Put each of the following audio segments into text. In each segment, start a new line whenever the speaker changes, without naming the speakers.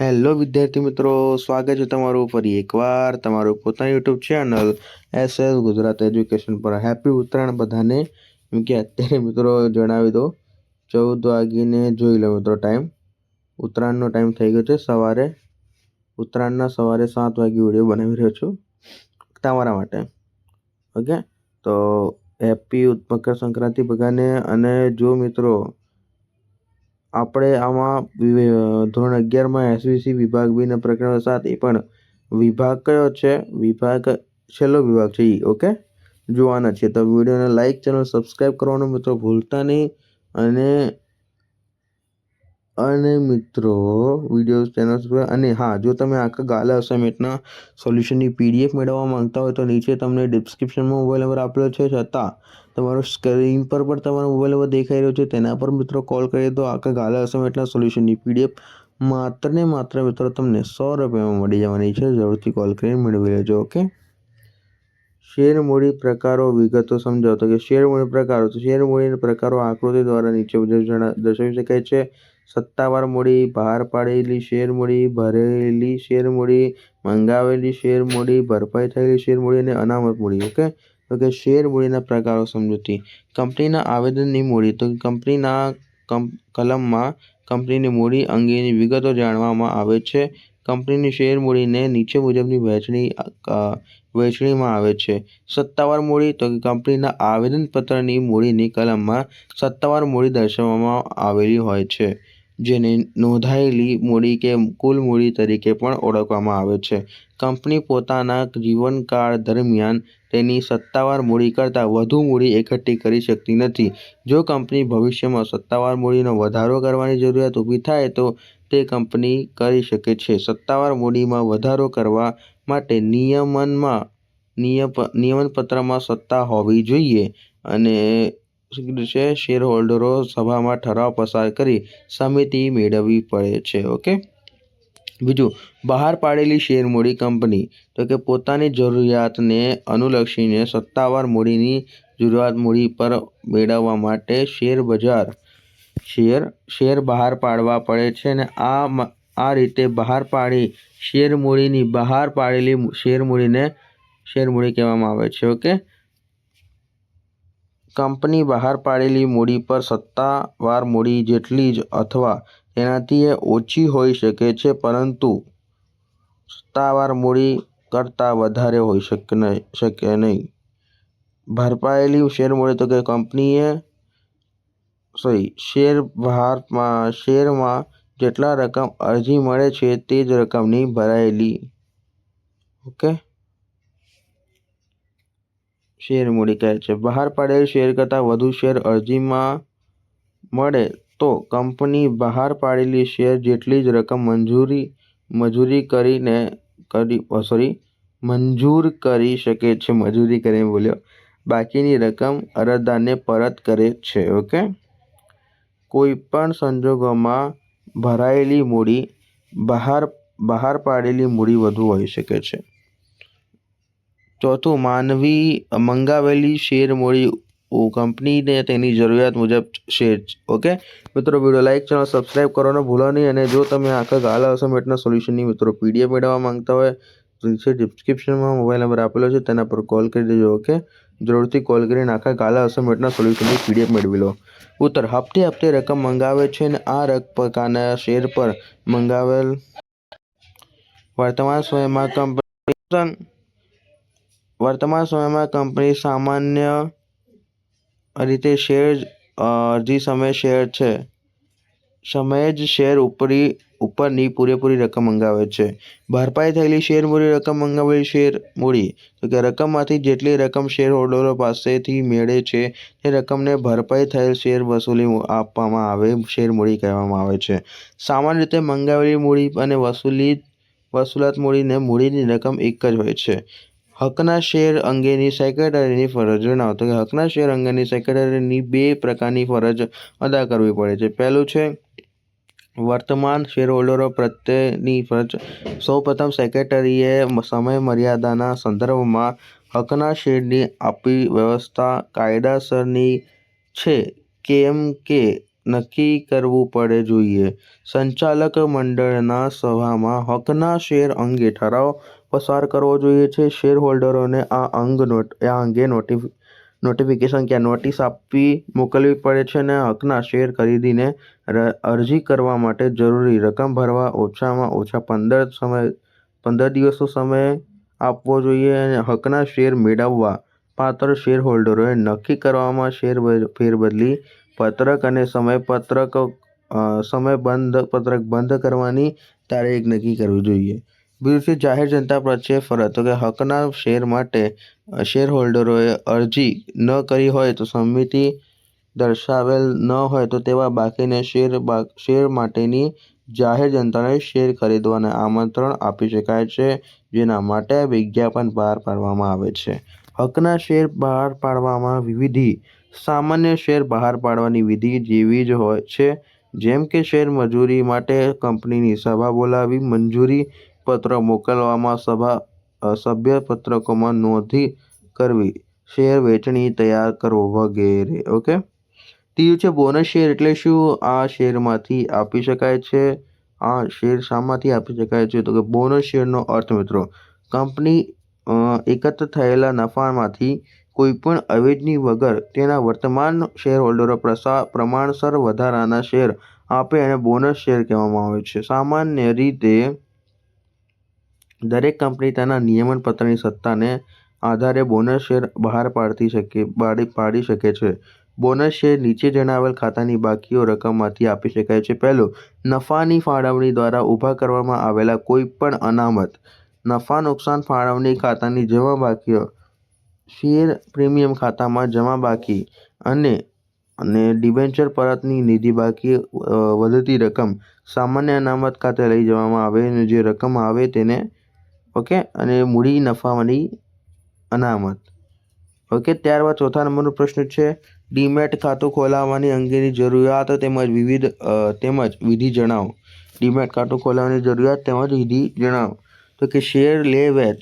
Hello વિદ્યાર્થી મિત્રો, સ્વાગત છે તમારું ફરી એકવાર તમારું પોતાનું YouTube channel S S Gujarat education પર. હેપી ઉત્તરાયણ બધાને. એમ કે અત્યારે મિત્રો જણાવી દો ચૌદ વાગીને જોઈ લો મિત્રો ટાઈમ ઉત્તરાયણનો ટાઈમ થઈ ગયો છે સવારે. ઉત્તરાયણના સવારે સાત વાગે વીડિયો બનાવી રહ્યો છું તમારા માટે. ઓકે તો હેપી મકર સંક્રાંતિ બધાને અને જો મિત્રો આપણે આમાં ધોરણ અગિયારમાં એસવીસી વિભાગ બીના પ્રકરણ સાત, એ પણ વિભાગ કયો છે? વિભાગ છેલ્લો વિભાગ છે ઈ, ઓકે? જોવાના છે. તો વિડીયોને લાઇક ચેનલ સબસ્ક્રાઈબ કરવાનું મિત્રો ભૂલતા નહીં. અને અને મિત્રો વીડિયો ચેનલ પર અને હા, જો તમે આખા ગાલા અસાઇનમેન્ટના સોલ્યુશનની પીડીએફ મેળવવા માંગતા હોય તો નીચે તમને ડિસ્ક્રિપ્શનમાં મોબાઈલ નંબર આપેલો છે. છતાં, તમારો સ્ક્રીન પર પણ તમારો મોબાઈલ નંબર દેખાઈ રહ્યો છે. તેના પર મિત્રો કોલ કરીએ તો આખા ગાલા અસાઇનમેન્ટના સોલ્યુશનની પીડીએફ માત્ર ને માત્ર મિત્રો તમને સો રૂપિયામાં મળી જવાની છે. જરૂરથી કોલ કરીને મેળવી લેજો ઓકે શેર મૂડી પ્રકારો વિગતો સમજાવો તો કે શેર મૂડી પ્રકારો, તો શેર મૂડીના પ્રકારો આકૃતિ દ્વારા નીચે મુજબ દર્શાવી શકાય છે. સત્તાવાર મૂડી, બહાર પાડેલી શેર મૂડી ભરેલી શેર મૂડી મંગાવેલી શેર મૂડી ભરપાઈ થયેલી શેર મૂડી અને અનામત મૂડી, ઓકે? તો કે શેર મૂડીના પ્રકારો સમજૂતી. કંપનીના આવેદનની મૂડી, તો કંપનીના કલમમાં કંપનીની મૂડી અંગેની વિગતો જાણવામાં આવે છે. કંપનીની શેર મૂડીને નીચે મુજબની વહેંચણી વહેંચણીમાં આવે છે. સત્તાવાર મૂડી, તો કે કંપનીના આવેદનપત્રની મૂડીની કલમમાં સત્તાવાર મૂડી દર્શાવવામાં આવેલી હોય છે. જેને નોંધાયેલી મૂડી કે કુલ મૂડી તરીકે પણ ઓળખવામાં આવે છે. કંપની પોતાના જીવનકાળ દરમિયાન તેની સત્તાવાર મૂડી કરતાં વધુ મૂડી એકઠી કરી શકતી નથી. જો કંપની ભવિષ્યમાં સત્તાવાર મૂડીનો વધારો કરવાની જરૂરિયાત ઊભી થાય તો તે કંપની કરી શકે છે. સત્તાવાર મૂડીમાં વધારો કરવા માટે નિયમનમાં, નિયમ, નિયમનપત્રમાં સત્તા હોવી જોઈએ અને છે. શેર હોલ્ડરો સભામાં ઠરાવ પસાર કરી સમિતિ મેળવવી પડે છે ઓકે બીજું, બહાર પાડેલી શેર મૂડી કંપની, તો કે પોતાની જરૂરિયાતને અનુલક્ષીને સત્તાવાર મૂડીની જરૂરિયાત મૂડી પર મેળવવા માટે શેર બજાર, શેર શેર બહાર પાડવા પડે છે અને આ આ રીતે બહાર પાડી શેર મૂડીની, બહાર પાડેલી શેર મૂડીને શેર મૂડી કહેવામાં આવે છે ઓકે કંપની બહાર પાડેલી મૂડી પર સત્તાવાર મૂડી જેટલી જ અથવા તેનાથી ઓછી હોઈ શકે છે, પરંતુ સત્તાવાર મૂડી કરતાં વધારે હોઈ શકે નહીં. ભરપાયેલી શેર મૂડી તો કે કંપનીએ શેરમાં જેટલા રકમ અરજી મળે છે તે જ રકમની ભરાયેલી, ઓકે? શેર મૂડી કહે છે. બહાર પાડેલ શેર કરતાં વધુ શેર અરજીમાં મળે તો કંપની બહાર પાડેલી શેર જેટલી જ રકમ મંજૂરી, મજૂરી કરીને કરી સોરી મંજૂર કરી શકે છે. મજૂરી કરીને બોલ્યો. બાકીની રકમ અરજદારને પરત કરે છે, ઓકે? કોઈ પણ સંજોગોમાં ભરાયેલી મૂડી બહાર બહાર પાડેલી મૂડી વધુ હોઈ શકે છે. ચોથું માનવી મંગાવેલી શેર મૂડી કંપનીને તેની જરૂરિયાત મુજબ શેર ઓકે? મિત્રો, વીડિયો લાઇક ચેનલ સબસ્ક્રાઇબ કરવાનો ભૂલો નહીં અને જો તમે આખા ગાલા અસમેટના સોલ્યુશનની મિત્રો પીડીએફ મેળવવા માંગતા હોય, તો નીચે ડિસ્ક્રિપ્શનમાં મોબાઈલ નંબર આપેલો છે, તેના પર કોલ કરી દેજો, ઓકે? જરૂરથી કોલ કરીને આખા ગાલા અસમેટના સોલ્યુશનની પીડીએફ મેળવી લો. ઉત્તર, હપ્તે હપ્તે રકમ મંગાવે છે અને આ રકમ પ્રકારના શેર પર મંગાવેલ. વર્તમાન સમયમાં કંપની વર્તમાન સમયમાં કંપની સામાન્ય રીતે શેર અરજી સમયે શેર છે. સમયે જ શેર ઉપરી, ઉપરની પૂરેપૂરી રકમ મંગાવે છે. ભરપાઈ થયેલી શેર મૂડી રકમ મંગાવેલી શેર મૂડી, તો કે રકમમાંથી જેટલી રકમ શેર હોલ્ડરો પાસેથી મેળે છે, તે રકમને ભરપાઈ થયેલ શેર વસૂલી આપવામાં આવે, શેર મૂડી કહેવામાં આવે છે. સામાન્ય રીતે મંગાવેલી મૂડી અને વસૂલી, વસૂલાત મૂડીને મૂડીની રકમ એક જ હોય છે. હકના શેર અંગેની સેક્રેટરીની ફરજ જણાવો તો કે હકના શેર અંગેની સેક્રેટરીની બે પ્રકારની ફરજ અદા કરવી પડે છે. પહેલું છે, વર્તમાન શેરહોલ્ડરો પ્રત્યેની ફરજ. સૌપ્રથમ, સેક્રેટરીએ સમય મર્યાદાના સંદર્ભમાં હકના શેરની આપી વ્યવસ્થા કાયદાસરની છે કેમ કે નક્કી કરવું પડે જોઈએ. સંચાલક મંડળના સભામાં હકના શેર અંગે ઠરાવ પસાર કરવો જોઈએ છે શેર હોલ્ડરોને આ અંગ આ અંગે નોટિફિ, નોટિફિકેશન કે નોટિસ આપવી મોકલવી પડે છે અને હકના શેર ખરીદીને અરજી કરવા માટે જરૂરી રકમ ભરવા ઓછામાં ઓછા પંદર સમય, પંદર દિવસનો સમય આપવો જોઈએ અને હકના શેર મેળવવા પાત્ર શેર હોલ્ડરોએ નક્કી કરવામાં શેર ફેરબદલી પત્રક અને સમયપત્રક સમયબંધ, પત્રક બંધ કરવાની તારીખ નક્કી કરવી જોઈએ. બીજું જાહેર જનતા પ્રત્યે ફરજ. તો કે હકના શેર માટે શેર હોલ્ડરોએ અરજી ન કરી હોય તો સમિતિ દર્શાવેલ ન હોય તો તેવા બાકીને શેર શેર માટેની જાહેર જનતાને શેર ખરીદવાને આમંત્રણ આપી શકાય છે, જેના માટે વિજ્ઞાપન બહાર પાડવામાં આવે છે. હકના શેર બહાર પાડવામાં વિવિધિ, સામાન્ય શેર બહાર પાડવાની વિધિ જેવી જ હોય છે, જેમ કે શેર મંજૂરી માટે કંપનીની સભા બોલાવી, મંજૂરી પત્ર મોકલવામાં સભા સભ્ય પત્રકોમાં નોંધી કરવી, શેર વેચણી તૈયાર કરવો વગેરે, ઓકે? ત્રીજું છે બોનસ શેર એટલે શું? આ શેરમાંથી આપી શકાય છે. આ શેર શામાંથી આપી શકાય છે? તો કે બોનસ શેરનો અર્થ મિત્રો, કંપની એકત્ર થયેલા નફામાંથી કોઈપણ અવેજની વગર તેના વર્તમાન શેરહોલ્ડરો પ્રમાણસર વધારાના શેર આપે એને બોનસ શેર કહેવામાં આવે છે. સામાન્ય રીતે દરેક કંપની તેના નિયમન પત્રની સત્તાને આધારે બોનસ શેર બહાર પાડતી શકે, પાડી શકે છે. બોનસ શેર નીચે જણાવેલ ખાતાની બાકીઓ રકમમાંથી આપી શકાય છે. પહેલું, નફાની ફાળવણી દ્વારા ઊભા કરવામાં આવેલા કોઈપણ અનામત. નફા નુકસાન ફાળવણી ખાતાની જમા બાકીઓ, શેર પ્રીમિયમ ખાતામાં જમા બાકી અને અને ડિબેન્ચર પરતની નિધિ બાકી વધતી રકમ સામાન્ય અનામત ખાતે લઈ જવામાં આવે અને જે રકમ આવે તેને ઓકે? અને મૂડી નફાની અનામત. ઓકે, ત્યારબાદ ચોથા નંબરનો પ્રશ્ન છે, ડીમેટ ખાતું ખોલાવવાની અંગેની જરૂરિયાત તેમજ વિવિધ તેમજ વિધિ જણાવો. ડીમેટ ખાતું ખોલાવવાની જરૂરિયાત તેમજ વિધિ જણાવો. તો કે શેર લે વેચ.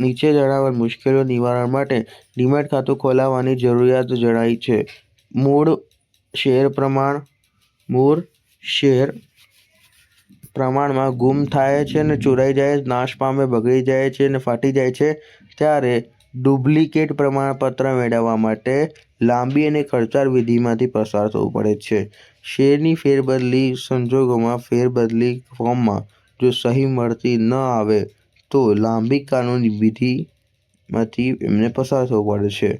નીચે જણાવેલ મુશ્કેલીઓ નિવારણ માટે ડીમેટ ખાતું ખોલાવવાની જરૂરિયાત જણાઈ છે. મૂળ શેર પ્રમાણ, મૂળ શેર પ્રમાણમાં ગુમ થાય છે અને ચોરાઈ જાય, નાશ પામે, બગડી જાય છે અને ફાટી જાય છે, ત્યારે ડુપ્લિકેટ પ્રમાણપત્ર મેળવવા માટે લાંબી અને ખર્ચાળ વિધિમાંથી પસાર થવું પડે છે. શેરની ફેરબદલી સંજોગોમાં ફેરબદલી ફોર્મમાં જો સહી મળતી ન આવે, તો લાંબી કાનૂની વિધિમાંથી એમને પસાર થવું પડે છે.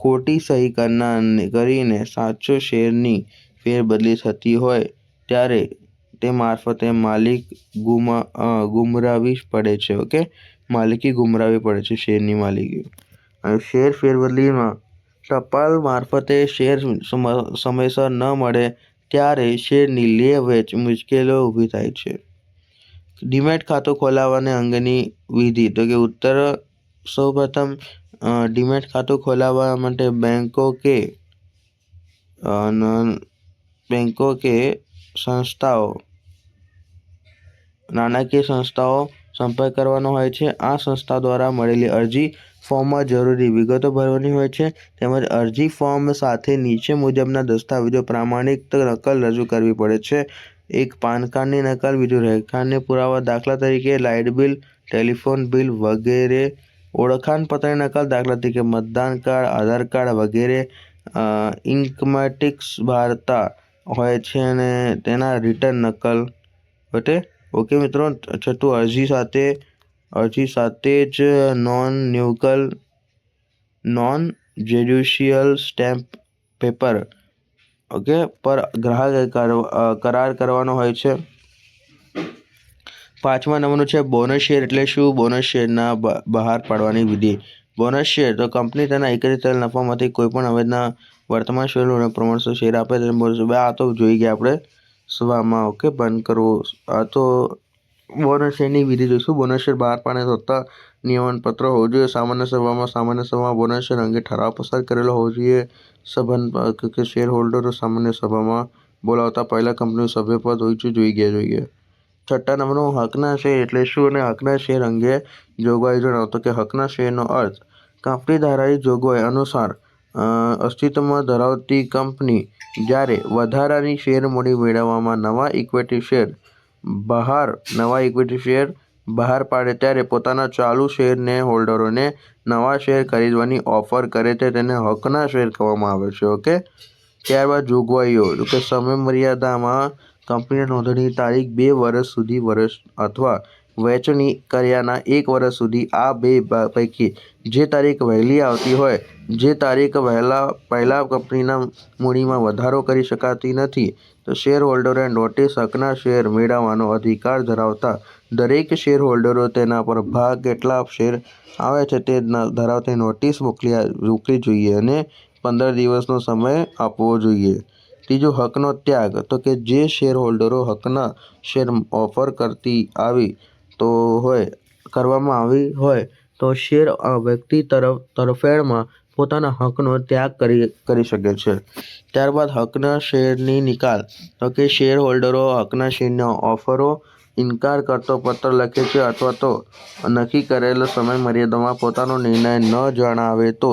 ખોટી સહી કરનાર કરીને સાચો શેરની ફેરબદલી થતી હોય, ત્યારે તે મારફતે માલિક ગુમા ગુમરાવી પડે છે, ઓકે? માલિકી ગુમરાવી પડે છે, શેરની માલિકી. અને શેર ફેરબદલીમાં ટપાલ મારફતે શેર સમયસર ન મળે ત્યારે શેરની લે વેચ મુશ્કેલીઓ ઊભી થાય છે. ડીમેટ ખાતું ખોલાવવાને અંગેની વિધિ, તો કે ઉત્તર સૌપ્રથમ ડીમેટ ખાતું ખોલાવવા માટે બેંકો કે બેંકો કે સંસ્થાઓ નાણાકીય સંસ્થાઓ સંપર્ક કરવાનો હોય છે. આ સંસ્થા દ્વારા મળેલી અરજી ફોર્મમાં જરૂરી વિગતો ભરવાની હોય છે તેમજ અરજી ફોર્મ સાથે નીચે મુજબના દસ્તાવેજો પ્રામાણિક નકલ રજૂ કરવી પડે છે. એક પાન કાર્ડની નકલ, બીજું રહેઠાણને પુરાવા, દાખલા તરીકે લાઇટ બિલ, ટેલિફોન બિલ વગેરે. ઓળખાણ પત્રની નકલ, દાખલા તરીકે મતદાન કાર્ડ, આધાર કાર્ડ વગેરે. ઇન્કમેટિક્સ ભારતા હોય છે અને તેના રિટર્ન નકલ. ઓકે? ઓકે મિત્રો. છઠ્ઠું અરજી સાથે અરજી સાથે જ non ન્યુકલ non judicial stamp paper okay પર ગ્રાહક કરાર કરવાનો હોય છે. પાંચમા નંબરનું છે બોનસ શેર એટલે શું? બોનસ શેરના બહાર પાડવાની વિધિ. બોનસ શેર તો કંપની તેના એકત્રિત થયેલ નફામાંથી કોઈપણ અવેજના વર્તમાન શેરનું પ્રમાણસર શેર આપે, તેને આ તો જોઈ ગયા આપણે. સભામાં ઓકે, બંધ કરવો. આ તો બોનસ વિધિ જોઈશું બોનસ શેર બહાર પાડે થતાં નિયમનપત્ર હોવું જોઈએ? સામાન્ય સભામાં સામાન્ય સભામાં બોનસ અંગે ઠરાવ પસાર કરેલો હોવો જોઈએ. સભન, કે શેર હોલ્ડરો સામાન્ય સભામાં બોલાવતા પહેલાં કંપનીનું સભ્યપદ હોય જોઈ ગયા જોઈએ છઠ્ઠા નંબરનો હકના શેર એટલે શું અને હકના શેર અંગે જોગવાઈ જણાવતો કે હકના શેરનો અર્થ, કંપની ધારાની જોગવાઈ અનુસાર અસ્તિત્વમાં ધરાવતી કંપની જ્યારે વધારાની શેર મૂડી મેળવવામાં નવા ઇક્વિટી શેર, બહાર, નવા ઇક્વિટી શેર બહાર પાડે ત્યારે પોતાના ચાલુ શેરને, હોલ્ડરોને નવા શેર ખરીદવાની ઓફર કરે છે તેને હકના શેર કહેવામાં આવે છે, ઓકે? ત્યારબાદ જોગવાઈઓ કે સમય મર્યાદામાં કંપનીની નોંધણીની તારીખ બે વર્ષ સુધી, વર્ષ અથવા વહેંચણી કર્યાના એક વર્ષ સુધી આ બે પૈકી જે તારીખ વહેલી આવતી હોય, જે તારીખ વહેલા, પહેલા કંપનીના મૂડીમાં વધારો કરી શકાતી નથી, તો શેર હોલ્ડરોએ નોટિસ હકના શેર મેળવવાનો અધિકાર ધરાવતા દરેક શેર હોલ્ડરો તેના પર ભાગ કેટલા શેર આવે છે તે ધરાવતી નોટિસ મોકલી મોકલી જોઈએ અને પંદર દિવસનો સમય આપવો જોઈએ. ત્રીજો, હકનો ત્યાગ, તો કે જે શેર હોલ્ડરો હકના શેર ઓફર કરતી આવી તો હોય, કરવામાં આવી હોય, તો શેર વ્યક્તિ તરફ, તરફેણમાં પોતાના હકનો ત્યાગ કરી કરી શકે છે. ત્યારબાદ હકના શેરની નિકાલ. તો કે શેર હોલ્ડરો હકના શેરના ઓફરો ઇનકાર કરતો પત્ર લખે છે અથવા તો નક્કી કરેલ સમય મર્યાદામાં પોતાનો નિર્ણય ન જણાવે તો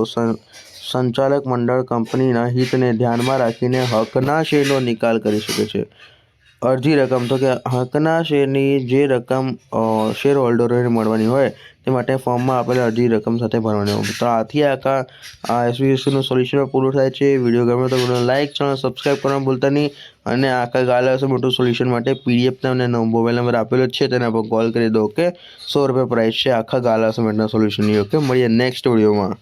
સંચાલક મંડળ કંપનીના હિતને ધ્યાનમાં રાખીને હકના શેરનો નિકાલ કરી શકે છે. અરજી રકમ. તો કે હકના શેરની જે રકમ શેર હોલ્ડરોને મળવાની હોય, તે માટે ફોર્મમાં આપેલ અરજી રકમ સાથે ભરવાની હોય. તો આથી આખા, આ એસવીએસસીનું સોલ્યુશન પૂરું થાય છે. વીડિયો ગમે તો વીડિયો લાઇક ચેનલ સબસ્ક્રાઈબ કરવાનું ભૂલતા નહીં. અને આખા ગાલા મોટું સોલ્યુશન માટે પીડીએફ તમને મોબાઈલ નંબર આપેલો છે. તેના પર કોલ કરી દો ઓકે સો રૂપિયા પ્રાઇસ છે આખા ગાલા સોલ્યુશનની ઓકે મળીએ નેક્સ્ટ વિડીયોમાં.